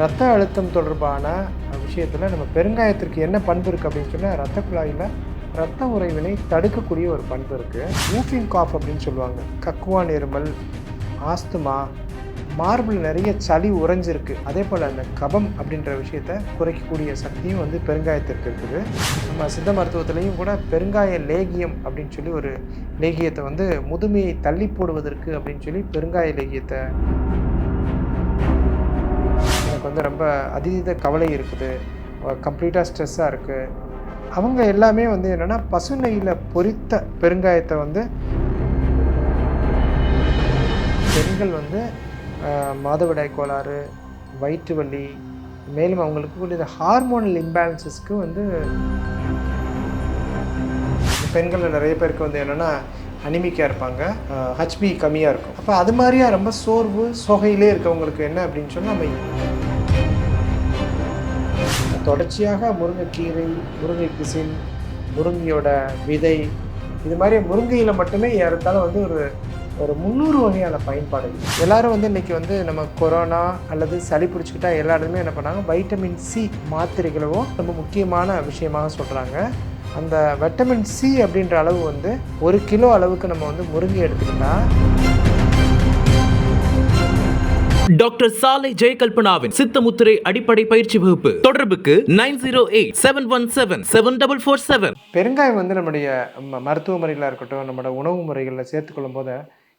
ரத்த அழுத்தம் தொடர்பான விஷயத்தில் நம்ம பெருங்காயத்திற்கு என்ன பண்பு இருக்குது அப்படின்னு சொன்னால் ரத்த குழாயில் ரத்த உறைவினை தடுக்கக்கூடிய ஒரு பண்பு இருக்குது ஊஃபிங் காஃப் அப்படின்னு சொல்லுவாங்க. கக்குவான் இருமல் ஆஸ்துமா மார்பிள் நிறைய சளி உறைஞ்சிருக்கு. அதே போல் அந்த கபம் அப்படின்ற விஷயத்த குறைக்கக்கூடிய சக்தியும் வந்து பெருங்காயத்திற்கு இருக்குது. நம்ம சித்த மருத்துவத்துலேயும் கூட பெருங்காய லேகியம் அப்படின்னு சொல்லி ஒரு லேகியத்தை வந்து முதுமையை தள்ளி போடுவதற்கு அப்படின்னு சொல்லி பெருங்காய லேகியத்தை வந்து ரொம்ப அதீத கவலை இருக்குது கம்ப்ளீட்டாக ஸ்ட்ரெஸ்ஸாக இருக்குது அவங்க எல்லாமே வந்து என்னென்னா பசு நெய்யில் பொரித்த பெருங்காயத்தை வந்து பெண்கள் வந்து மாதவிடாய் கோளாறு வயிற்று வலி மேலும் அவங்களுக்கு இந்த ஹார்மோனல் இம்பேலன்சஸ்க்கு வந்து பெண்களில் நிறைய பேருக்கு வந்து என்னென்னா அனிமிக்காக இருப்பாங்க ஹச்பி கம்மியாக இருக்கும். அப்போ அது மாதிரியாக ரொம்ப சோர்வு சொகையிலே இருக்கவங்களுக்கு என்ன அப்படின்னு சொன்னால் நம்ம தொடர்ச்சியாக முருங்கைக்கீரை முருங்கை பிசின் முருங்கையோட விதை இது மாதிரி முருங்கையில் மட்டுமே ஏறத்தாலும் வந்து ஒரு ஒரு முந்நூறு வகையான பயன்பாடு எல்லாரும் வந்து இன்னைக்கு வந்து நம்ம கொரோனா அல்லது சளி பிடிச்சிக்கிட்டா எல்லா இடத்துலையும் என்ன பண்ணாங்க? வைட்டமின் சி மாத்திரைகளவும் ரொம்ப முக்கியமான விஷயமாக சொல்கிறாங்க அந்த வைட்டமின் சி அப்படின்ற அளவு வந்து ஒரு கிலோ அளவுக்கு நம்ம வந்து முருங்கை எடுத்துக்கிட்டால் டாக்டர் சாலை ஜெயகல்பனாவின் சித்தமுத்திரை அடிப்படை பயிற்சி வகுப்பு. தொடர்புக்கு nine zero eight seven one seven seven double four seven. பெருங்காயம் வந்து நம்முடைய ம- மருத்துவ முறைகளாக இருக்கட்டும் நம்மளோட உணவு முறைகளில் சேர்த்துக்கொள்ளும் போது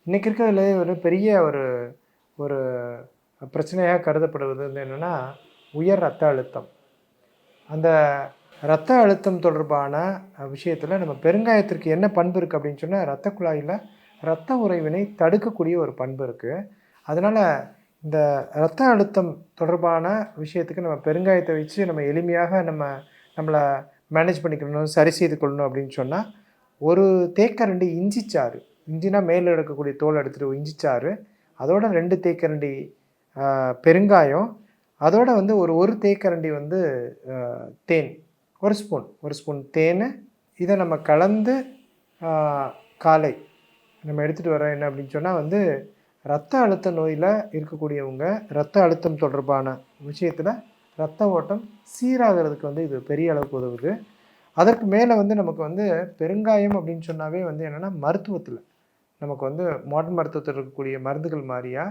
இன்றைக்கி இருக்கிறதுல ஒரு பெரிய ஒரு ஒரு பிரச்சனையாக கருதப்படுவது வந்து என்னென்னா உயர் ரத்த அழுத்தம். அந்த ரத்த அழுத்தம் தொடர்பான விஷயத்தில் நம்ம பெருங்காயத்திற்கு என்ன பண்பு இருக்குது அப்படின்னு சொன்னால் ரத்த குழாயில் ரத்த உறைவினை தடுக்கக்கூடிய ஒரு பண்பு இருக்குது அதனால் இந்த ரத்த அழுத்தம் தொடர்பான விஷயத்துக்கு நம்ம பெருங்காயத்தை வச்சு நம்ம எளிமையாக நம்ம நம்மளை மேனேஜ் பண்ணிக்கணும் சரி செய்து கொள்ளணும் அப்படின்னு சொன்னால் ஒரு தேக்கரண்டி இஞ்சி சாறு இஞ்சினா மேலே எடுக்கக்கூடிய தோல் எடுத்துகிட்டு இஞ்சி சாறு அதோட ரெண்டு தேக்கரண்டி பெருங்காயம் அதோட வந்து ஒரு ஒரு தேக்கரண்டி வந்து தேன் ஒரு ஸ்பூன் ஒரு ஸ்பூன் தேன் இதை நம்ம கலந்து காலை நம்ம எடுத்துகிட்டு வர என்ன அப்படின்னு சொன்னால் வந்து ரத்த அழுத்த நோயில் இருக்கக்கூடியவங்க ரத்த அழுத்தம் தொடர்பான விஷயத்தில் ரத்த ஓட்டம் சீராகிறதுக்கு வந்து இது பெரிய அளவுக்கு உதவுது. அதற்கு மேலே வந்து நமக்கு வந்து பெருங்காயம் அப்படின்னு சொன்னாவே வந்து என்னென்னா மருத்துவத்தில் நமக்கு வந்து மாடர்ன் மருத்துவத்தில் இருக்கக்கூடிய மருந்துகள் மாதிரியா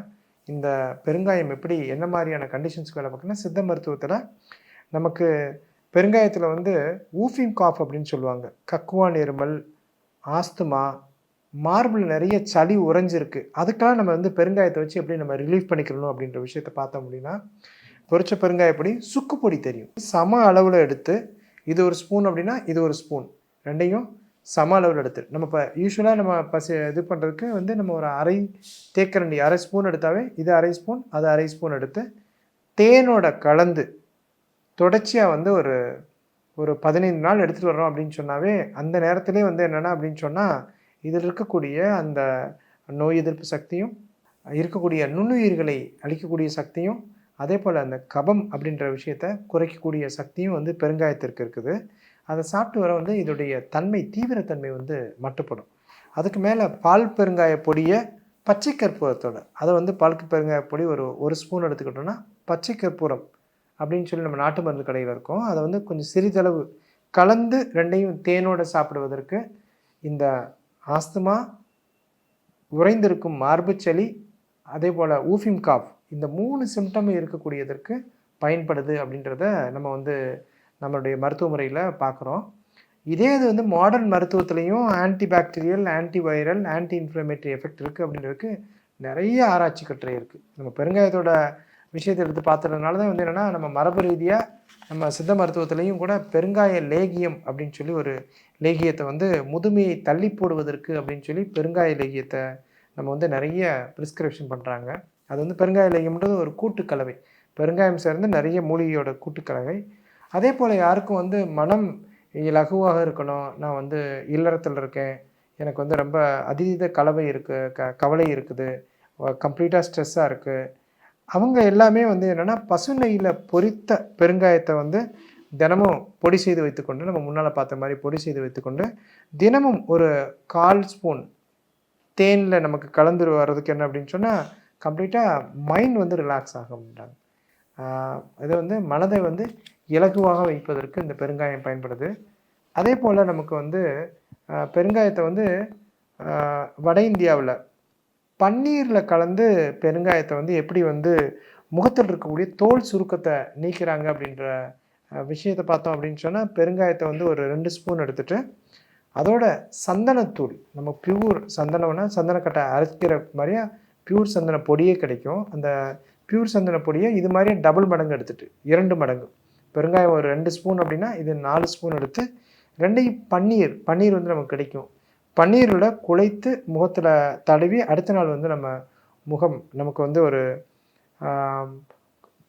இந்த பெருங்காயம் எப்படி என்ன மாதிரியான கண்டிஷன்ஸ்க்கு வேலை பார்க்குன்னா சித்த மருத்துவத்தில் நமக்கு பெருங்காயத்தில் வந்து ஊஃபிங் காஃப் அப்படின்னு சொல்லுவாங்க. கக்குவான் இருமல் ஆஸ்துமா மார்பிள் நிறைய சளி உறைஞ்சிருக்கு. அதுக்கெல்லாம் நம்ம வந்து பெருங்காயத்தை வச்சு எப்படி நம்ம ரிலீஃப் பண்ணிக்கணும் அப்படின்ற விஷயத்த பார்த்தோம் அப்படின்னா பொரிச்ச பெருங்காயப்பொடி சுக்கு பொடி தெரியும். சம அளவில் எடுத்து இது ஒரு ஸ்பூன் அப்படின்னா இது ஒரு ஸ்பூன் ரெண்டையும் சம அளவில் எடுத்து. நம்ம இப்போ யூஸ்வலாக நம்ம பசி இது பண்ணுறதுக்கு வந்து நம்ம ஒரு அரை தேக்கரண்டி அரை ஸ்பூன் எடுத்தாவே இது அரை ஸ்பூன் அது அரை ஸ்பூன் எடுத்து தேனோட கலந்து தொடர்ச்சியாக வந்து ஒரு ஒரு பதினைந்து நாள் எடுத்துகிட்டு வரோம் அப்படின்னு சொன்னாவே அந்த நேரத்துலேயே வந்து என்னென்னா அப்படின்னு சொன்னால் இதில் இருக்கக்கூடிய அந்த நோய் எதிர்ப்பு சக்தியும் இருக்கக்கூடிய நுண்ணுயிர்களை அழிக்கக்கூடிய சக்தியும் அதே போல் அந்த கபம் அப்படின்ற விஷயத்தை குறைக்கக்கூடிய சக்தியும் வந்து பெருங்காயத்திற்கு இருக்குது. அதை சாப்பிட்டு வர வந்து இதோடைய தன்மை தீவிரத்தன்மை வந்து மட்டுப்படும். அதுக்கு மேலே பால் பெருங்காய பொடியை பச்சை கற்பூரத்தோட அதை வந்து பால் பெருங்காய பொடி ஒரு ஒரு ஸ்பூன் எடுத்துக்கிட்டோம்னா பச்சை கற்பூரம் அப்படின்னு சொல்லி நம்ம நாட்டு மருந்து கடையில் இருக்கோம். அதை வந்து கொஞ்சம் சிறிதளவு கலந்து ரெண்டையும் தேனோடு சாப்பிடுவதற்கு இந்த ஆஸ்துமா உறைந்திருக்கும் மார்புச்சளி அதே போல் ஊஃபிம் காஃப் இந்த மூணு சிம்டம் இருக்கக்கூடியதற்கு பயன்படுது அப்படின்றத நம்ம வந்து நம்மளுடைய மருத்துவ முறையில் பார்க்குறோம் இதே இது வந்து modern மருத்துவத்துலேயும் anti bacterial anti viral anti inflammatory effect இருக்குது அப்படின்றதுக்கு நிறைய ஆராய்ச்சி கட்டுரை இருக்குது நம்ம பெருங்காயத்தோட விஷயத்தை எடுத்து பார்த்ததுனால தான் வந்து என்னென்னா நம்ம மரபு ரீதியாக நம்ம சித்த மருத்துவத்திலையும் கூட பெருங்காய லேகியம் அப்படின்னு சொல்லி ஒரு லேகியத்தை வந்து முதுமையை தள்ளி போடுவதற்கு அப்படின்னு சொல்லி பெருங்காய லேகியத்தை நம்ம வந்து நிறைய ப்ரிஸ்கிரிப்ஷன் பண்ணுறாங்க அது வந்து பெருங்காய லேகியம்ன்றது ஒரு கூட்டுக்கலவை. பெருங்காயம் சேர்ந்து நிறைய மூலிகையோட கூட்டுக்கலவை. அதே போல் யாருக்கும் வந்து மனம் லகுவாக இருக்கணும். நான் வந்து இல்லறத்தில் இருக்கேன். எனக்கு வந்து ரொம்ப அதீத கலவை இருக்குது க கவலை இருக்குது. கம்ப்ளீட்டாக ஸ்ட்ரெஸ்ஸாக இருக்குது அவங்க எல்லாமே வந்து என்னென்னா பசு நெய்யில் பொரித்த பெருங்காயத்தை வந்து தினமும் பொடி செய்து வைத்துக்கொண்டு நம்ம முன்னால் பார்த்த மாதிரி பொடி செய்து வைத்துக்கொண்டு தினமும் ஒரு கால் ஸ்பூன் தேனில் நமக்கு கலந்து வர்றதுக்கு என்ன அப்படின்னு சொன்னால் கம்ப்ளீட்டாக மைண்ட் வந்து ரிலாக்ஸ் ஆகும்ன்றாங்க ஆஹ் இது வந்து மனதை வந்து இலகுவாக வைப்பதற்கு இந்த பெருங்காயம் பயன்படுது. அதே போல் நமக்கு வந்து பெருங்காயத்தை வந்து வட இந்தியாவில் பன்னீரில் கலந்து பெருங்காயத்தை வந்து எப்படி வந்து முகத்தில் இருக்கக்கூடிய தோல் சுருக்கத்தை நீக்கிறாங்க அப்படின்ற விஷயத்தை பார்த்தோம் அப்படின்னு சொன்னால் பெருங்காயத்தை வந்து ஒரு ரெண்டு ஸ்பூன் எடுத்துகிட்டு அதோட சந்தனத்தூள் நம்ம பியூர் சந்தனம்னா சந்தனக்கட்டை அரைக்கிற மாதிரியா பியூர் சந்தன பொடியே கிடைக்கும். அந்த பியூர் சந்தன பொடியை இது மாதிரியே டபுள் மடங்கு எடுத்துகிட்டு இரண்டு மடங்கு. பெருங்காயம் ஒரு ரெண்டு ஸ்பூன் அப்படின்னா இது நாலு ஸ்பூன் எடுத்து ரெண்டையும் பன்னீர் பன்னீர் வந்து நமக்கு கிடைக்கும். பன்னீரோட குழைத்து முகத்தில் தடவி அடுத்த நாள் வந்து நம்ம முகம் நமக்கு வந்து ஒரு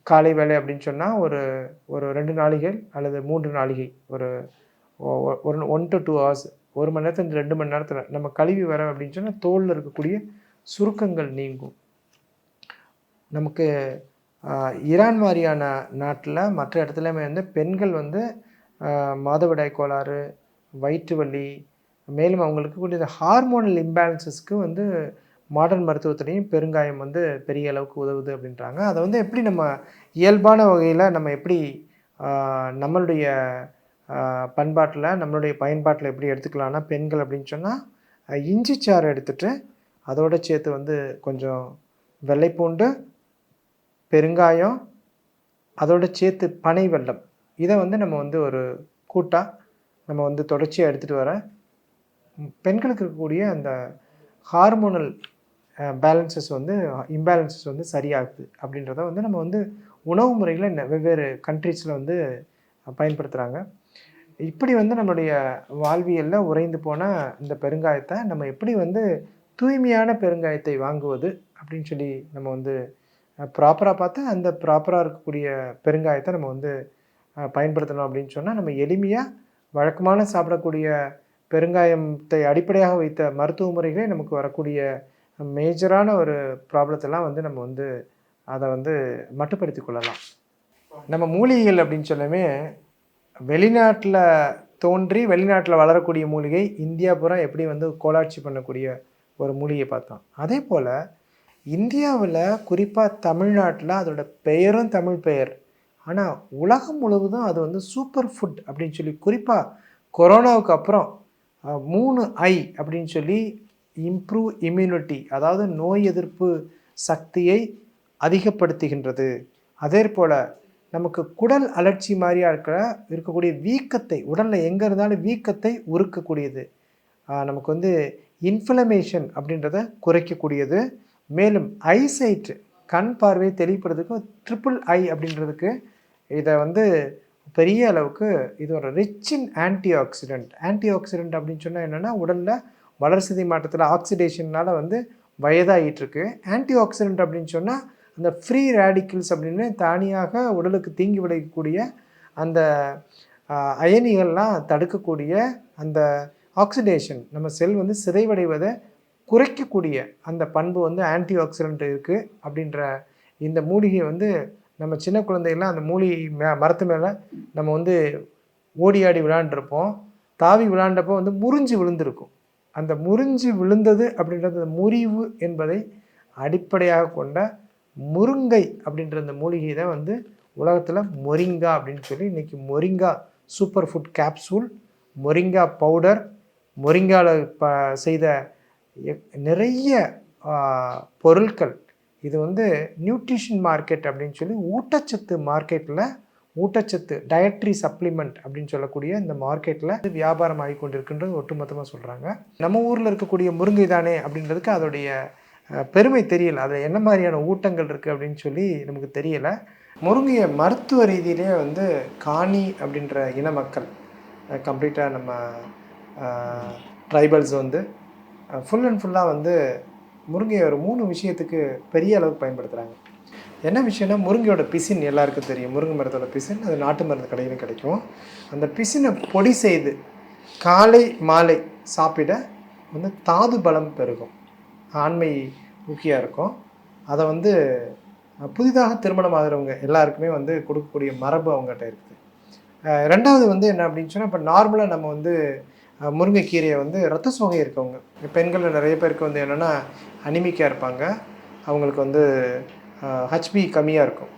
காலை வேலை அப்படின்னு சொன்னால் ஒரு ஒரு ரெண்டு நாளிகை அல்லது மூன்று நாளிகை ஒரு ஒரு ஒன் டு டூ ஹவர்ஸ் ஒரு மணி நேரத்தில் ரெண்டு மணி நேரத்தில் நம்ம கழுவி வரோம் அப்படின்னு சொன்னால் தோலில் இருக்கக்கூடிய சுருக்கங்கள் நீங்கும். நமக்கு ஈரான் மாதிரியான நாட்டில் மற்ற இடத்துலையுமே வந்து பெண்கள் வந்து மாதவிடாய் கோளாறு வயிற்று வலி மேலும் அவங்களுக்கு கூடிய இந்த ஹார்மோனல் இம்பேலன்சஸ்க்கு வந்து மாடர்ன் மருத்துவத்துலேயும் பெருங்காயம் வந்து பெரிய அளவுக்கு உதவுது அப்படின்றாங்க. அதை வந்து எப்படி நம்ம இயல்பான வகையில் நம்ம எப்படி நம்மளுடைய பண்பாட்டில் நம்மளுடைய பயன்பாட்டில் எப்படி எடுத்துக்கலாம்னா பெண்கள் அப்படின்னு சொன்னால் இஞ்சி சாறு எடுத்துட்டு அதோட சேர்த்து வந்து கொஞ்சம் வெள்ளைப்பூண்டு பெருங்காயம் அதோட சேர்த்து பனை வெள்ளம் இதை வந்து நம்ம வந்து ஒரு கூட்டாக நம்ம வந்து தொடர்ச்சியாக எடுத்துகிட்டு வர பெண்களுக்கு இருக்கக்கூடிய அந்த ஹார்மோனல் பேலன்சஸ் வந்து இம்பேலன்சஸ் வந்து சரியாகுது. அப்படின்றத வந்து நம்ம வந்து உணவு முறைகளை வெவ்வேறு கண்ட்ரீஸில் வந்து பயன்படுத்துகிறாங்க இப்படி வந்து நம்மளுடைய வாழ்வியலில் உறைந்து போன இந்த பெருங்காயத்தை நம்ம எப்படி வந்து தூய்மையான பெருங்காயத்தை வாங்குவது அப்படின்னு சொல்லி நம்ம வந்து ப்ராப்பராக பார்த்து அந்த ப்ராப்பராக இருக்கக்கூடிய பெருங்காயத்தை நம்ம வந்து பயன்படுத்தணும் அப்படின்னு சொன்னால் நம்ம எளிமையாக வழக்கமான சாப்பிடக்கூடிய பெருங்காயத்தை அடிப்படையாக வைத்த மருத்துவ முறைகளே நமக்கு வரக்கூடிய மேஜரான ஒரு ப்ராப்ளத்தெல்லாம் வந்து நம்ம வந்து அதை வந்து மட்டுப்படுத்தி கொள்ளலாம். நம்ம மூலிகைகள் அப்படின்னு சொல்லவே வெளிநாட்டில் தோன்றி வெளிநாட்டில் வளரக்கூடிய மூலிகை இந்தியா பூரா எப்படி வந்து கோலாட்சி பண்ணக்கூடிய ஒரு மூலிகை பார்த்தோம். அதே போல் இந்தியாவில் குறிப்பாக தமிழ்நாட்டில் அதோட பெயரும் தமிழ் பெயர். ஆனால் உலகம் முழுவதும் அது வந்து சூப்பர் ஃபுட் அப்படின்னு சொல்லி குறிப்பாக கொரோனாவுக்கு அப்புறம் மூணு ஐ அப்படின்னு சொல்லி இம்ப்ரூவ் இம்யூனிட்டி அதாவது நோய் எதிர்ப்பு சக்தியை அதிகப்படுத்துகின்றது. அதே போல் நமக்கு குடல் அலர்ச்சி மாதிரியா இருக்கிற இருக்கக்கூடிய வீக்கத்தை உடலில் எங்கே இருந்தாலும் வீக்கத்தை உருக்கக்கூடியது. நமக்கு வந்து இன்ஃப்ளமேஷன் அப்படின்றத குறைக்கக்கூடியது. மேலும் ஐசைட் கண் பார்வையை தெளிப்படுறதுக்கு ட்ரிபிள் ஐ அப்படின்றதுக்கு இதை வந்து பெரிய அளவுக்கு இது ஒரு rich in anti oxidant anti oxidant அப்படின்னு சொன்னால் என்னென்னா உடலில் வளர்சிதை மாற்றத்தில் ஆக்சிடேஷன்னால வந்து வயதாகிட்டுருக்கு ஆன்டி ஆக்சிடென்ட் அப்படின்னு சொன்னால் அந்த ஃப்ரீ ரேடிக்கல்ஸ் அப்படின்னு தானியாக உடலுக்கு தீங்கி விளைவிக்கக்கூடிய அந்த அயனிகள்லாம் தடுக்கக்கூடிய அந்த ஆக்சிடேஷன் நம்ம செல் வந்து சிதைவடைவதை குறைக்கக்கூடிய அந்த பண்பு வந்து ஆன்டி ஆக்சிடென்ட் இருக்குது அப்படின்ற இந்த மூலிகை வந்து நம்ம சின்ன குழந்தைகள்லாம் அந்த மூலிகை மே மரத்து மேலே நம்ம வந்து ஓடி ஆடி விளாண்டுருப்போம் தாவி விளாண்டப்போ வந்து முறிஞ்சு விழுந்திருக்கும். அந்த முறிஞ்சு விழுந்தது அப்படின்றது அந்த முறிவு என்பதை அடிப்படையாக கொண்ட முருங்கை அப்படின்ற அந்த மூலிகை தான் வந்து உலகத்தில் மொரிங்கா அப்படின்னு சொல்லி இன்றைக்கி moringa super food capsule moringa powder மொரிங்காவில் ப செய்த நிறைய பொருட்கள் இது வந்து நியூட்ரிஷன் மார்க்கெட் அப்படின்னு சொல்லி ஊட்டச்சத்து மார்க்கெட்டில் ஊட்டச்சத்து டயட்ரி சப்ளிமெண்ட் அப்படின்னு சொல்லக்கூடிய இந்த மார்க்கெட்டில் வியாபாரம் ஆகி கொண்டிருக்கின்றது ஒட்டுமொத்தமாக சொல்கிறாங்க நம்ம ஊரில் இருக்கக்கூடிய முருங்கை தானே அப்படின்றதுக்கு அதோடைய பெருமை தெரியல. அதில் என்ன மாதிரியான ஊட்டங்கள் இருக்குது அப்படின்னு சொல்லி நமக்கு தெரியலை. முருங்கையை மருத்துவ ரீதியிலே வந்து காணி அப்படின்ற இன மக்கள் கம்ப்ளீட்டாக நம்ம ட்ரைபல்ஸ் வந்து ஃபுல் அண்ட் ஃபுல்லாக வந்து முருங்கையை ஒரு மூணு விஷயத்துக்கு பெரிய அளவுக்கு பயன்படுத்துகிறாங்க என்ன விஷயம்னா முருங்கையோட பிசின் எல்லாருக்கும் தெரியும். முருங்கை மரத்தோட பிசின் அது நாட்டு மருந்து கடையிலும் கிடைக்கும். அந்த பிசினை பொடி செய்து காலை மாலை சாப்பிட வந்து தாது பலம் பெருகும். ஆண்மை ஊக்கியாக இருக்கும். அதை வந்து புதிதாக திருமணம் ஆகிறவங்க எல்லாருக்குமே வந்து கொடுக்கக்கூடிய மரபு அவங்ககிட்ட இருக்குது. ரெண்டாவது வந்து என்ன அப்படின்னு சொன்னால் இப்போ நார்மலாக நம்ம வந்து முருங்கைக்கீரையை வந்து ரத்த சோகை இருக்கவங்க. பெண்களில் நிறைய பேருக்கு வந்து என்னென்னா அனிமிக்காக இருப்பாங்க. அவங்களுக்கு வந்து ஹச்பி கம்மியாக இருக்கும்.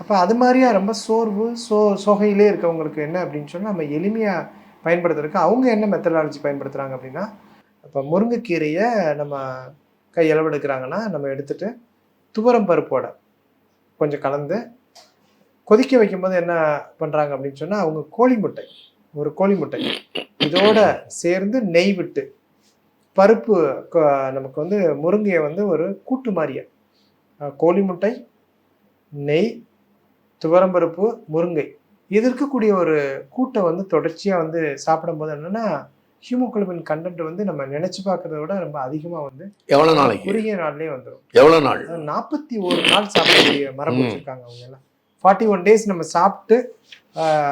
அப்போ அது மாதிரியா ரொம்ப சோர்வு சோ சோகையிலே இருக்கவங்களுக்கு என்ன அப்படின்னு சொன்னால் நம்ம எளிமையாக பயன்படுத்துறதுக்கு அவங்க என்ன மெத்தடாலஜி பயன்படுத்துகிறாங்க அப்படின்னா இப்போ முருங்கைக்கீரையை நம்ம கை எடுக்கிறாங்கன்னா நம்ம எடுத்துகிட்டு துவரம் பருப்போட கொஞ்சம் கலந்து கொதிக்க வைக்கும்போது என்ன பண்ணுறாங்க அப்படின்னு சொன்னால் அவங்க கோழி முட்டை. ஒரு கோழி முட்டை. இதோட சேர்ந்து நெய் விட்டு பருப்பு நமக்கு வந்து முருங்கையை வந்து ஒரு கூட்டு அஹ், கோழி முட்டை நெய் துவரம்பருப்பு முருங்கை. இது இருக்கக்கூடிய ஒரு கூட்டை வந்து தொடர்ச்சியாக வந்து சாப்பிடும்போது என்னன்னா ஹியூமோகுளோபின் கண்டென்ட் வந்து நம்ம நினைச்சு பார்க்கறத விட ரொம்ப அதிகமாக வந்து எவ்வளவு நாளைக்கு? குறுகிய நாள்லயே வந்துடும் எவ்வளவு நாள்? நாற்பத்தி ஒரு நாள் சாப்பிடக்கூடிய மரபு ம். வச்சிருக்காங்க அவங்க எல்லாம் ஃபார்ட்டி ஒன் டேஸ் நம்ம சாப்பிட்டு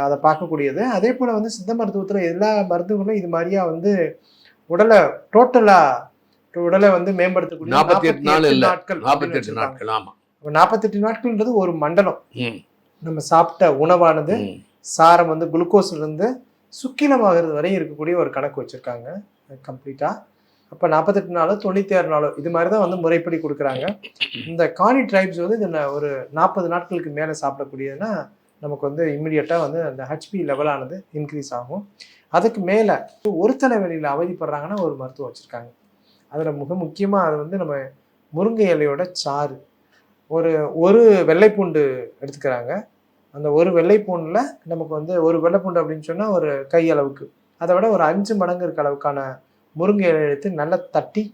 அதை பார்க்கக்கூடியது. அதே போல் வந்து சித்த மருத்துவத்தில் எல்லா மருந்துகளும் இது மாதிரியா வந்து உடலை டோட்டலாக உடலை வந்து மேம்படுத்தக்கூடிய 48 நாள் இல்ல. நாட்கள் நாற்பத்தி எட்டு நாட்கள் ஆமா. நாற்பத்தெட்டு நாட்கள்ன்றது ஒரு மண்டலம். நம்ம சாப்பிட்ட உணவானது. சாரம் வந்து குளுக்கோஸ்ல இருந்து சுக்கிலமாகிறது வரை இருக்கக்கூடிய ஒரு கணக்கு வச்சிருக்காங்க. கம்ப்ளீட்டாக அப்போ நாற்பத்தெட்டு நாளோ தொண்ணூற்றி ஆறு நாளோ இது மாதிரி தான் வந்து முறைப்படி கொடுக்குறாங்க. இந்த காணி ட்ரைப்ஸ் வந்து இதில் ஒரு நாற்பது நாட்களுக்கு மேலே சாப்பிடக்கூடியதுன்னா நமக்கு வந்து இம்மிடியட்டாக வந்து அந்த ஹெச்பி லெவலானது இன்க்ரீஸ் ஆகும். அதுக்கு மேலே ஒரு தலைவலியில் அவதிப்படுறாங்கன்னா ஒரு மருத்துவம் வச்சுருக்காங்க. அதில் மிக முக்கியமாக அது வந்து நம்ம முருங்கை இலையோட சாறு. ஒரு ஒரு வெள்ளைப்பூண்டு எடுத்துக்கிறாங்க. அந்த ஒரு வெள்ளைப்பூண்டில் நமக்கு வந்து ஒரு வெள்ளைப்பூண்டு அப்படின்னு சொன்னால் ஒரு கை அளவுக்கு. அதை விட ஒரு அஞ்சு மடங்கு இருக்க அளவுக்கான முருங்கை இலை எடுத்து நல்லா தட்டி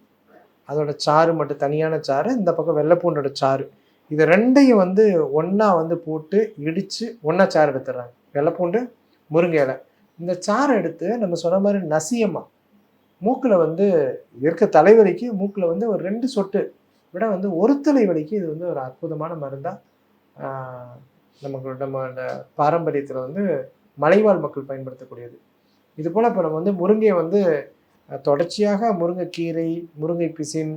அதோட சாறு மட்டும் தனியான சாறு இந்த பக்கம் வெள்ளைப்பூண்டோட சாறு. இது ரெண்டையும் வந்து ஒன்றா வந்து போட்டு இடித்து ஒன்றா சாறு எடுத்துடுறாங்க. வெள்ளைப்பூண்டு முருங்கை இலை. இந்த சாறை எடுத்து நம்ம சொன்ன மாதிரி நசியமாக மூக்கில் வந்து இருக்க தலைவலிக்கு மூக்கில் வந்து ஒரு ரெண்டு சொட்டு விட வந்து ஒரு தலைவலிக்கு இது வந்து ஒரு அற்புதமான மருந்தாக நமக்கு நம்ம பாரம்பரியத்தில் வந்து மலைவாழ் மக்கள் பயன்படுத்தக்கூடியது. இது போல் இப்போ நம்ம வந்து முருங்கையை வந்து தொடர்ச்சியாக முருங்கைக்கீரை முருங்கை பிசின்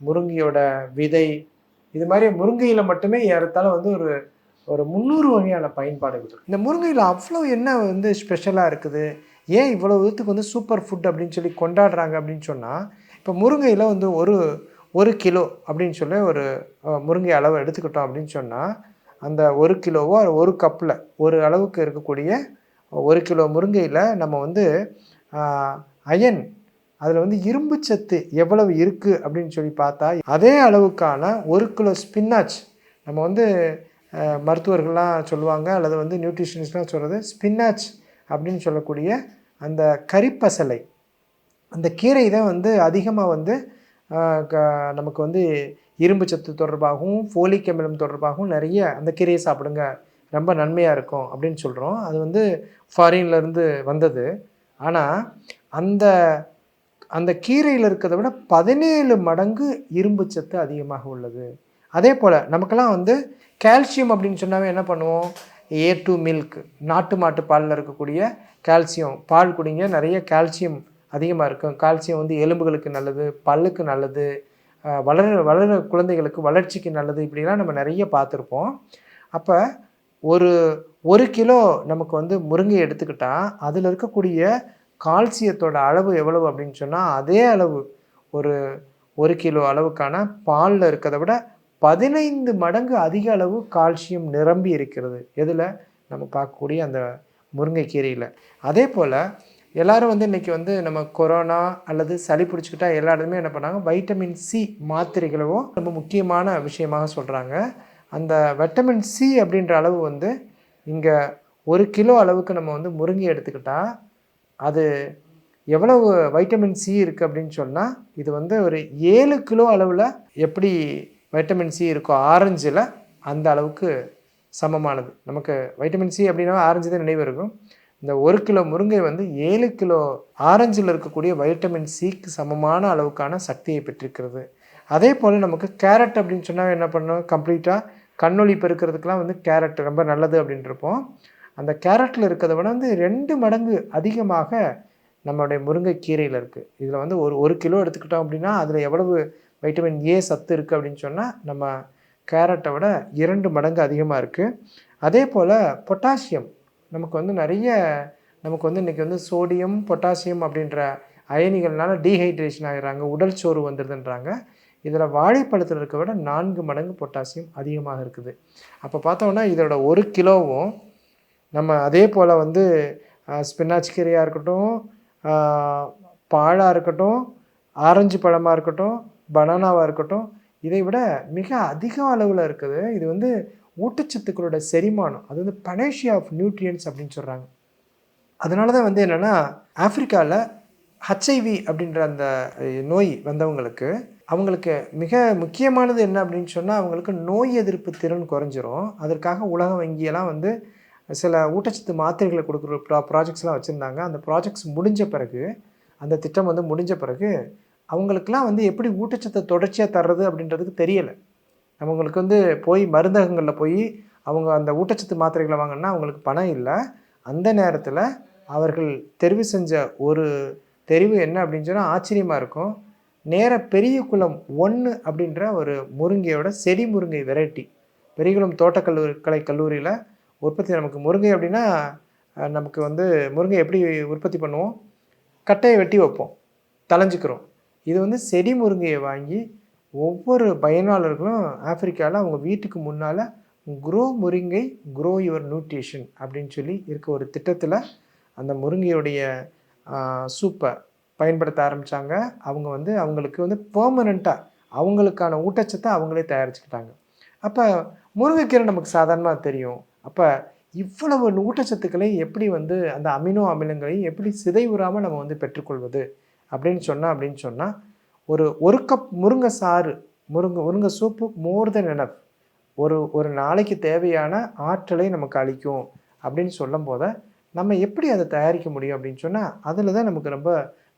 முருங்கையோட விதை இது மாதிரி முருங்கையில் மட்டுமே ஏறத்தாலும் வந்து ஒரு ஒரு முந்நூறு வகையான பயன்பாடுகள் இந்த முருங்கையில் அவ்வளோ என்ன வந்து ஸ்பெஷலாக இருக்குது? ஏன் இவ்வளோ விதத்துக்கு வந்து சூப்பர் ஃபுட் அப்படின்னு சொல்லி கொண்டாடுறாங்க அப்படின்னு சொன்னால் இப்போ முருங்கையில் வந்து ஒரு ஒரு கிலோ அப்படின்னு சொல்லி ஒரு முருங்கை அளவு எடுத்துக்கிட்டோம் அப்படின்னு சொன்னால் அந்த ஒரு கிலோவோ ஒரு கப்பில் ஒரு அளவுக்கு இருக்கக்கூடிய ஒரு கிலோ முருங்கையில் நம்ம வந்து அயன் அதில் வந்து இரும்பு சத்து எவ்வளவு இருக்குது அப்படின்னு சொல்லி பார்த்தா அதே அளவுக்கான ஒரு கிலோ ஸ்பின்னாச் நம்ம வந்து மருத்துவர்கள்லாம் சொல்லுவாங்க அல்லது வந்து நியூட்ரிஷனிஸ்ட்லாம் சொல்கிறது ஸ்பின்னாச் அப்படின்னு சொல்லக்கூடிய அந்த கரிப்பசலை. அந்த கீரை தான் வந்து அதிகமாக வந்து க- நமக்கு வந்து இரும்பு சத்து தொடர்பாகவும் ஃபோலிக் அமிலம் தொடர்பாகவும் நிறைய அந்த கீரையை சாப்பிடுங்க. ரொம்ப நன்மையாக இருக்கும் அப்படின்னு சொல்கிறோம் அது வந்து ஃபாரின்லேருந்து வந்தது. ஆனால் அந்த அந்த கீரையில் இருக்கிறத விட பதினேழு மடங்கு இரும்பு சத்து அதிகமாக உள்ளது. அதே போல் நமக்கெல்லாம் வந்து கால்சியம் அப்படின்னு சொன்னாவே என்ன பண்ணுவோம்? ஏ டு மில்க் நாட்டு மாட்டு பாலில் இருக்கக்கூடிய கால்சியம் பால் குடிங்க நிறைய கால்சியம் அதிகமாக இருக்கும். கால்சியம் வந்து எலும்புகளுக்கு நல்லது பல்லுக்கு நல்லது வளர வளர குழந்தைகளுக்கு வளர்ச்சிக்கு நல்லது இப்படிலாம் நம்ம நிறைய பார்த்துருப்போம். அப்போ ஒரு ஒரு கிலோ நமக்கு வந்து முருங்கை எடுத்துக்கிட்டால் அதில் இருக்கக்கூடிய கால்சியத்தோட அளவு எவ்வளவு அப்படின்னு சொன்னால் அதே அளவு ஒரு ஒரு கிலோ அளவுக்கான பாலில் இருக்கிறத விட பதினைந்து மடங்கு அதிக அளவு கால்சியம் நிரம்பி இருக்கிறது. எதில்? நம்ம பார்க்கக்கூடிய அந்த முருங்கைக்கீரையில். அதே போல் எல்லோரும் வந்து இன்றைக்கி வந்து நம்ம கொரோனா அல்லது சளி பிடிச்சிக்கிட்டா எல்லா இடத்துலையுமே என்ன பண்ணாங்க? வைட்டமின் சி மாத்திரைகளவும் ரொம்ப முக்கியமான விஷயமாக சொல்கிறாங்க அந்த வைட்டமின் சி அப்படின்ற அளவு வந்து இங்கே ஒரு கிலோ அளவுக்கு நம்ம வந்து முருங்கை எடுத்துக்கிட்டால் அது எவ்வளவு வைட்டமின் சி இருக்குது அப்படின்னு சொன்னால் இது வந்து ஒரு ஏழு கிலோ அளவில் எப்படி வைட்டமின் சி இருக்கோ ஆரஞ்சில் அந்த அளவுக்கு சமமானது. நமக்கு வைட்டமின் சி அப்படின்னா ஆரஞ்சு தான் நினைவு இருக்கும். இந்த ஒரு கிலோ முருங்கை வந்து ஏழு கிலோ ஆரஞ்சில் இருக்கக்கூடிய வைட்டமின் சிக்கு சமமான அளவுக்கான சக்தியை பெற்றிருக்கிறது. அதே போல் நமக்கு கேரட் அப்படின்னு சொன்னால் என்ன பண்ணணும்? கம்ப்ளீட்டாக கண்ணொளி பெருக்கிறதுக்கெலாம் வந்து கேரட் ரொம்ப நல்லது அப்படின்ட்டு இருப்போம். அந்த கேரட்டில் இருக்கிறத விட வந்து ரெண்டு மடங்கு அதிகமாக நம்மளுடைய முருங்கைக்கீரையில் இருக்குது இதில் வந்து ஒரு ஒரு கிலோ எடுத்துக்கிட்டோம் அப்படின்னா அதில் எவ்வளவு வைட்டமின் ஏ சத்து இருக்குது அப்படின்னு சொன்னால் நம்ம கேரட்டை விட இரண்டு மடங்கு அதிகமாக இருக்குது அதே போல் பொட்டாசியம். நமக்கு வந்து நிறைய நமக்கு வந்து இன்றைக்கி வந்து சோடியம் பொட்டாசியம் அப்படின்ற அயனிகள்னால டீஹைட்ரேஷன் ஆகிடுறாங்க உடல் சோறு வந்துடுதுன்றாங்க. இதில் வாழைப்பழத்தில் இருக்க விட நான்கு மடங்கு பொட்டாசியம் அதிகமாக இருக்குது. அப்போ பார்த்தோம்னா இதோட ஒரு கிலோவும் நம்ம அதே போல் வந்து ஸ்பினாச் கீரையாக இருக்கட்டும் பாழாக இருக்கட்டும் ஆரஞ்சு பழமாக இருக்கட்டும் பனானாவாக இருக்கட்டும் இதை விட மிக அதிக அளவில் இருக்குது. இது வந்து ஊட்டச்சத்துக்களோட செரிமானம். அது வந்து பனேஷியா ஆஃப் நியூட்ரியன்ஸ் அப்படின்னு சொல்கிறாங்க அதனால தான் வந்து என்னென்னா ஆஃப்ரிக்காவில் ஹச்ஐவி அப்படின்ற அந்த நோய் வந்தவங்களுக்கு அவங்களுக்கு மிக முக்கியமானது என்ன அப்படின்னு சொன்னால் அவங்களுக்கு நோய் எதிர்ப்பு திறன் குறைஞ்சிரும். அதற்காக உலக வங்கியெல்லாம் வந்து சில ஊட்டச்சத்து மாத்திரைகளை கொடுக்குற ப்ரா ப்ராஜெக்ட்ஸ்லாம் வச்சுருந்தாங்க. அந்த ப்ராஜெக்ட்ஸ் முடிஞ்ச பிறகு அந்த திட்டம் வந்து முடிஞ்ச பிறகு அவங்களுக்குலாம் வந்து எப்படி ஊட்டச்சத்தை தொடர்ச்சியாக தர்றது அப்படின்றதுக்கு தெரியலை. அவங்களுக்கு வந்து போய் மருந்தகங்களில் போய் அவங்க அந்த ஊட்டச்சத்து மாத்திரைகளை வாங்கினா அவங்களுக்கு பணம் இல்லை. அந்த நேரத்தில் அவர்கள் தெரிவு செஞ்ச ஒரு தெரிவு என்ன அப்படின்னு சொன்னால் ஆச்சரியமாக இருக்கும். நேர பெரியகுளம் ஒன்று அப்படின்ற ஒரு முருங்கையோட செடி முருங்கை வெரைட்டி பெரியகுளம் தோட்டக்கல்லூரி கலை கல்லூரியில் உற்பத்தி நமக்கு முருங்கை அப்படின்னா நமக்கு வந்து முருங்கை எப்படி உற்பத்தி பண்ணுவோம்? கட்டையை வெட்டி வைப்போம். தலைஞ்சிக்கிறோம் இது வந்து செடி முருங்கையை வாங்கி ஒவ்வொரு பயனாளர்களும் ஆப்பிரிக்காவில் அவங்க வீட்டுக்கு முன்னால் குரோ முருங்கை குரோ யுவர் நியூட்ரிஷன் அப்படின்னு சொல்லி இருக்க ஒரு திட்டத்தில் அந்த முருங்கையுடைய சூப்பை பயன்படுத்த ஆரம்பித்தாங்க அவங்க வந்து அவங்களுக்கு வந்து பெர்மனண்ட்டாக அவங்களுக்கான ஊட்டச்சத்தை அவங்களே தயாரிச்சுக்கிட்டாங்க. அப்போ முருங்கைக்கீரை நமக்கு சாதாரணமாக தெரியும். அப்போ இவ்வளவு ஊட்டச்சத்துக்களை எப்படி வந்து அந்த அமினோ அமிலங்களையும் எப்படி சிதைவுறாமல் நம்ம வந்து பெற்றுக்கொள்வது? அப்படின்னு சொன்னால் அப்படின்னு சொன்னால் ஒரு ஒரு கப் முருங்கை சாறு முருங்கை முருங்கை சூப்பு மோர் தென் எனப் ஒரு ஒரு நாளைக்கு தேவையான ஆற்றலை நமக்கு அளிக்கும். அப்படின்னு சொல்லும் போத நம்ம எப்படி அதை தயாரிக்க முடியும் அப்படின்னு சொன்னால் அதில் தான் நமக்கு ரொம்ப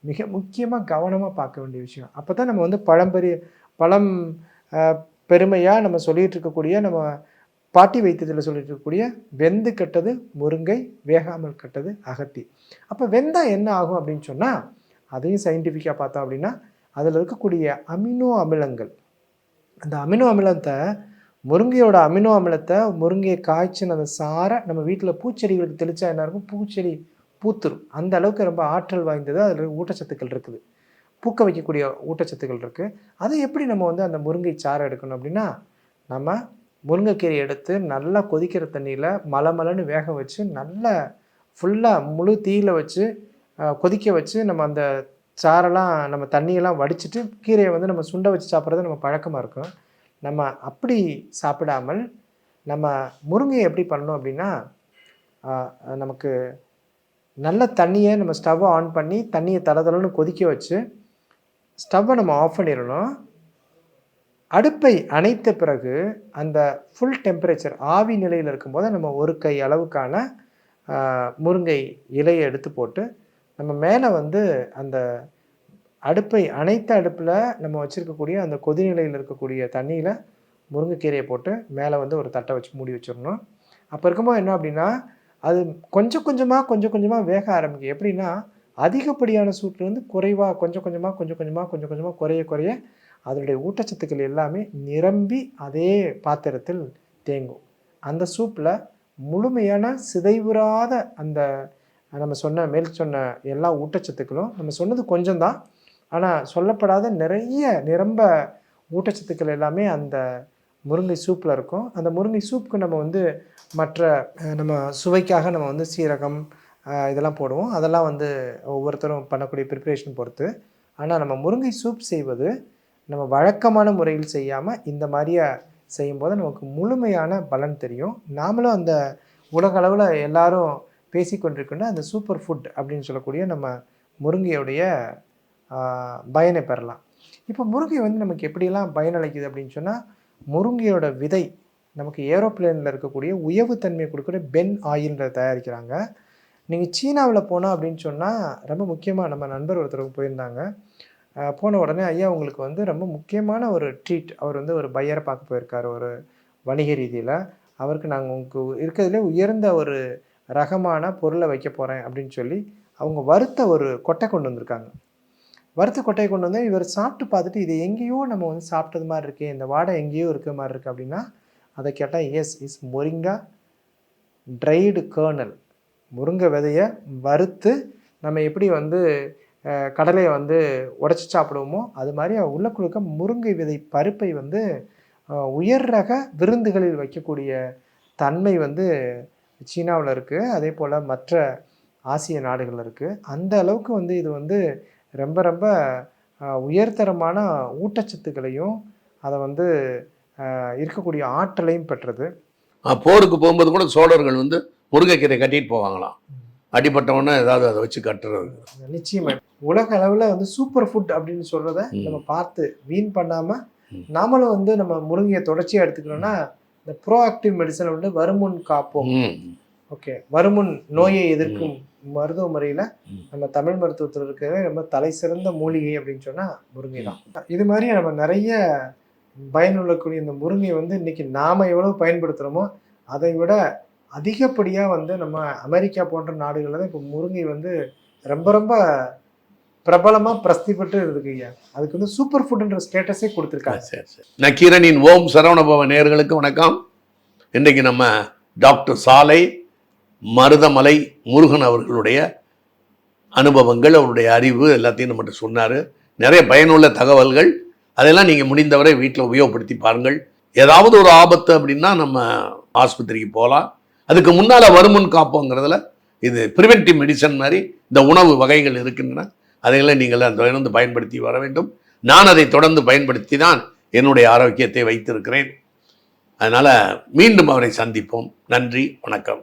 மிக முக்கியமாக கவனமாக பார்க்க வேண்டிய விஷயம். அப்போ தான் நம்ம வந்து பழம்பெரிய பழம் பெருமையாக நம்ம சொல்லிகிட்டு இருக்கக்கூடிய நம்ம பாட்டி வைத்தியத்தில் சொல்லிட்டு இருக்கக்கூடிய வெந்து கெட்டது முருங்கை வேகாமல் கெட்டது அகத்தி. அப்போ வெந்தா என்ன ஆகும் அப்படின்னு சொன்னால் அதையும் சயின்டிஃபிக்காக பார்த்தோம் அப்படின்னா அதில் இருக்கக்கூடிய அமினோ அமிலங்கள். அந்த அமினோ அமிலத்தை முருங்கையோட அமினோ அமிலத்தை முருங்கையை காய்ச்சின அந்த சாரை நம்ம வீட்டில் பூச்செடிகளுக்கு தெளிச்சா என்ன இருக்கும்? பூச்செடி பூத்துரும். அந்த அளவுக்கு ரொம்ப ஆற்றல் வாய்ந்தது. அதில் ஊட்டச்சத்துக்கள் இருக்குது. பூக்க வைக்கக்கூடிய ஊட்டச்சத்துக்கள் இருக்குது அதை எப்படி நம்ம வந்து அந்த முருங்கை சாறை எடுக்கணும் அப்படின்னா நம்ம முருங்கைக்கீரை எடுத்து நல்லா கொதிக்கிற தண்ணியில் மலமலன்னு வேக வச்சு நல்லா ஃபுல்லாக முழு தீயில் வச்சு கொதிக்க வச்சு நம்ம அந்த சாரெல்லாம் நம்ம தண்ணியெல்லாம் வடிச்சிட்டு கீரையை வந்து நம்ம சுண்டை வச்சு சாப்பிட்றது நம்ம பழக்கமாக இருக்கும். நம்ம அப்படி சாப்பிடாமல் நம்ம முருங்கையை எப்படி பண்ணணும் அப்படின்னா நமக்கு நல்ல தண்ணியை நம்ம ஸ்டவ்வை ஆன் பண்ணி தண்ணியை தளதளன்னு கொதிக்க வச்சு ஸ்டவ்வை நம்ம ஆஃப் பண்ணிடணும். அடுப்பை அணைத்த பிறகு அந்த ஃபுல் டெம்பரேச்சர் ஆவி நிலையில் இருக்கும்போது நம்ம ஒரு கை அளவுக்கான முருங்கை இலையை எடுத்து போட்டு நம்ம மேலே வந்து அந்த அடுப்பை அணைத்த அடுப்பில் நம்ம வச்சுருக்கக்கூடிய அந்த கொதிநிலையில் இருக்கக்கூடிய தண்ணியில் முருங்கைக்கீரையை போட்டு மேலே வந்து ஒரு தட்டை வச்சு மூடி வச்சிடணும். அப்போ இருக்கும்போது என்ன அப்படின்னா அது கொஞ்சம் கொஞ்சமாக கொஞ்சம் கொஞ்சமாக வேக ஆரம்பிக்கும். எப்படின்னா அதிகப்படியான சூட்லேருந்து குறைவாக கொஞ்சம் கொஞ்சமாக கொஞ்சம் கொஞ்சமாக கொஞ்சம் கொஞ்சமாக குறைய குறைய அதனுடைய ஊட்டச்சத்துக்கள் எல்லாமே நிரம்பி அதே பாத்திரத்தில் தேங்கும். அந்த சூப்பில் முழுமையான சிதைவுறாத அந்த நம்ம சொன்ன மேல் சொன்ன எல்லா ஊட்டச்சத்துக்களும் நம்ம சொன்னது கொஞ்சம்தான். ஆனால் சொல்லப்படாத நிறைய நிரம்ப ஊட்டச்சத்துக்கள் எல்லாமே அந்த முருங்கை சூப்பில் இருக்கும். அந்த முருங்கை சூப்புக்கு நம்ம வந்து மற்ற நம்ம சுவைக்காக நம்ம வந்து சீரகம் இதெல்லாம் போடுவோம். அதெல்லாம் வந்து ஒவ்வொருத்தரும் பண்ணக்கூடிய ப்ரிப்பரேஷன் பொறுத்து. ஆனால் நம்ம முருங்கை சூப் செய்வது நம்ம வழக்கமான முறையில் செய்யாமல் இந்த மாதிரியா செய்யும்போது நமக்கு முழுமையான பலன் தெரியும். நாமளும் அந்த உலக அளவில் எல்லாரும் பேசிக்கொண்டிருக்கின்ற அந்த சூப்பர் ஃபுட் அப்படின்னு சொல்லக்கூடிய நம்ம முருங்கையுடைய பயனை பெறலாம். இப்போ முருங்கை வந்து நமக்கு எப்படியெல்லாம் பயனளிக்குது அப்படின்னு சொன்னால் முருங்கையோட விதை நமக்கு ஏரோப்ளேனில் இருக்கக்கூடிய உயவு தன்மையை கொடுக்குற பென் ஆயில்ன்றதை தயாரிக்கிறாங்க. நீங்கள் சீனாவில் போனால் அப்படின்னு சொன்னால் ரொம்ப முக்கியமாக நம்ம நண்பர் ஒருத்தருக்கு போயிருந்தாங்க. போன உடனே ஐயா உங்களுக்கு வந்து ரொம்ப முக்கியமான ஒரு ட்ரீட் அவர் வந்து ஒரு பையரை பார்க்க போயிருக்கார் ஒரு வணிக ரீதியில். அவருக்கு நாங்கள் உங்களுக்கு இருக்கிறதுலே உயர்ந்த ஒரு ரகமான பொருளை வைக்க போகிறேன் அப்படின்னு சொல்லி அவங்க வறுத்த ஒரு கொட்டை கொண்டு வந்திருக்காங்க. வறுத்த கொட்டையை கொண்டு வந்து இவர் சாப்பிட்டு பார்த்துட்டு இது எங்கேயோ நம்ம வந்து சாப்பிட்டது மாதிரி இருக்கே இந்த வாடை எங்கேயோ இருக்க மாதிரி இருக்குது அப்படின்னா அதை கேட்டால் yes is moringa dried kernel முருங்கை விதையை வறுத்து நம்ம எப்படி வந்து கடலையை வந்து உடைச்சி சாப்பிடுவோமோ அது மாதிரி உள்ளுக்குள்ள இருக்க முருங்கை விதை பருப்பை வந்து உயர் ரக விருந்துகளில் வைக்கக்கூடிய தன்மை வந்து சீனாவில் இருக்குது அதே போல் மற்ற ஆசிய நாடுகள் இருக்குது அந்த அளவுக்கு வந்து இது வந்து ரொம்ப ரொம்ப உயர்தரமான ஊட்டச்சத்துக்களையும் அதை வந்து இருக்கக்கூடிய ஆற்றலையும் பெற்றது. போருக்கு போகும்போது கூட சோழர்கள் வந்து முருங்கைக்கீரை கட்டிட்டு போவாங்களாம். அடிபட்டவொன்னே ஏதாவது அதை வச்சு கட்டுறது. நிச்சயமா. உலக அளவில் வந்து சூப்பர் ஃபுட் அப்படின்னு சொல்றத ம். நம்ம பார்த்து வீண் பண்ணாம ம். நாமளும் வந்து நம்ம முருங்கையை தொடர்ச்சியாக எடுத்துக்கணும்னா இந்த ப்ரோஆக்டிவ் மெடிசன் வந்து வருமுன் காப்போம். ஓகே வருமுன் நோயை எதிர்க்கும் மருத்துவ முறையில். நம்ம தமிழ் மருத்துவத்தில் இருக்கிற ரொம்ப தலை சிறந்த மூலிகை அப்படின்னு சொன்னால் முருங்கை தான் இது மாதிரி நம்ம நிறைய பயனுள்ளக்கூடிய இந்த முருங்கை வந்து இன்னைக்கு நாம எவ்வளவு பயன்படுத்துகிறோமோ அதை விட அதிகப்படியாக வந்து நம்ம அமெரிக்கா போன்ற நாடுகளில் தான் இப்போ முருங்கை வந்து ரொம்ப ரொம்ப பிரபலமாக பிரஸ்தி பெற்று இருக்கு ஐயா. அதுக்கு வந்து சூப்பர் ஃபுட்ன்ற ஸ்டேட்டஸே கொடுத்துருக்காங்க. சரி சரி நக்கீரனின் ஓம் சரவணபவ நேயர்களுக்கு வணக்கம். இன்றைக்கு நம்ம டாக்டர் சாலை மருதமலை முருகன் அவர்களுடைய அனுபவங்கள் அவருடைய அறிவு எல்லாத்தையும் நம்மகிட்ட சொன்னார். நிறைய பயனுள்ள தகவல்கள். அதெல்லாம் நீங்கள் முடிந்தவரை வீட்டில் உபயோகப்படுத்தி பாருங்கள். ஏதாவது ஒரு ஆபத்து அப்படின்னா நம்ம ஆஸ்பத்திரிக்கு போகலாம். அதுக்கு முன்னால் வருமுன் காப்போங்கிறதுல இது ப்ரிவென்டிவ் மெடிசன் மாதிரி இந்த உணவு வகைகள் இருக்கின்றன. அதைகளை நீங்கள் அந்த தொடர்ந்து பயன்படுத்தி வர வேண்டும். நான் அதை தொடர்ந்து பயன்படுத்தி தான் என்னுடைய ஆரோக்கியத்தை வைத்திருக்கிறேன். அதனால் மீண்டும் அவரை சந்திப்போம். நன்றி வணக்கம்.